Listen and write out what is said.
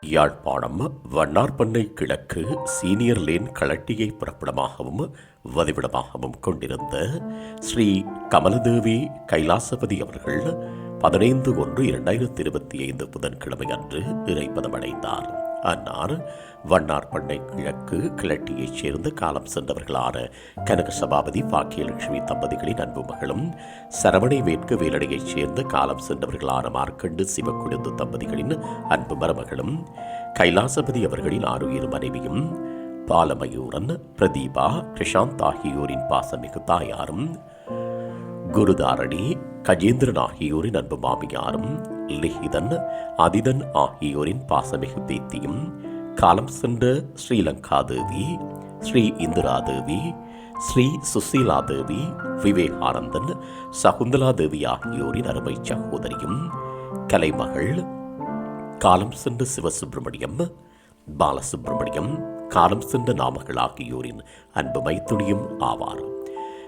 யாழ்ப்பாணம் வண்ணார்பண்ணை கிழக்கு senior lane களட்டியை புறப்படமாகவும் வதிவிடமாகவும் கொண்டிருந்த ஸ்ரீ கமலதேவி கைலாசபதி அவர்கள் பதினைந்து ஒன்று இரண்டாயிரத்தி இருபத்தி ஐந்து புதன்கிழமை அன்று இறைப்பதமடைந்தார். அன்னார் வண்ணார்பண்ணை கிழக்கு கிளட்டியைச் சேர்ந்த காலம் சென்றவர்களான கனக சபாபதி பாக்கியலட்சுமி தம்பதிகளின் அன்பு மகளும் சரவணை வேட்கு வேலடையைச் சேர்ந்த காலம் சென்றவர்களான மார்க்கண்டு சிவக்குழுந்து தம்பதிகளின் அன்பு மருமகளும் கைலாசபதி அவர்களின் ஆறுயிர் மனைவியும் பாலமயூரன் பிரதீபா கிருஷாந்த் ஆகியோரின் பாசமிகு தாயாரும் குருதாரணி கஜேந்திரன் ஆகியோரின் அன்பு மாமியாரும் லிஹிதன் அதிதன் ஆகியோரின் பாசமிகு பேத்தியும். காலம் சென்ற ஸ்ரீலங்கா தேவி ஸ்ரீ இந்திரா தேவி ஸ்ரீ சுசீலா தேவி விவேகானந்தன் சகுந்தலா தேவி ஆகியோரின் அருமை சகோதரியும். கலைமகள் காலம் சென்ற சிவசுப்பிரமணியம் பாலசுப்பிரமணியம் காலம் சென்ற நாமகள் ஆகியோரின் அன்பு மைத்துணியும் ஆவார்.